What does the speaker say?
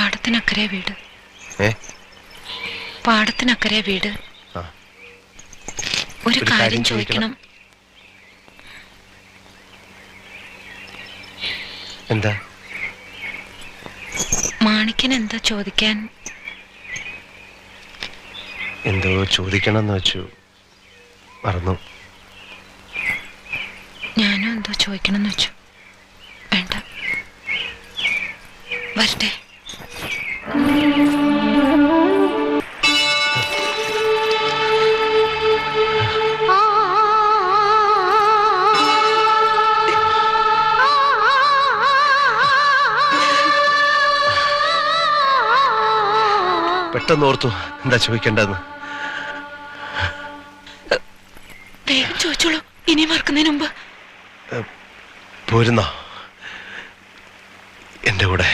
പാടത്തിനക്കരെ വീട്. പാടത്തിനക്കരെ വീട്. ഒരു കാര്യം ചോദിക്കണം. എന്താ? മാണിക്കൻ എന്താ ചോദിക്കാൻ? എന്തോ ചോദിക്കണം എന്ന് വെച്ചു. മറന്നു. ഞാനും എന്തോ ചോദിക്കണം എന്ന് വെച്ചു. വേണ്ട. വരട്ടെ. പെട്ടെന്ന് ഓർത്തു എന്താ ചോദിക്കേണ്ടതെന്ന്. വേഗം ചോദിച്ചോളൂ. ഇനി മറക്കുന്നതിന് മുമ്പ്. പോരുന്നോ? എന്റെ കൂടെ.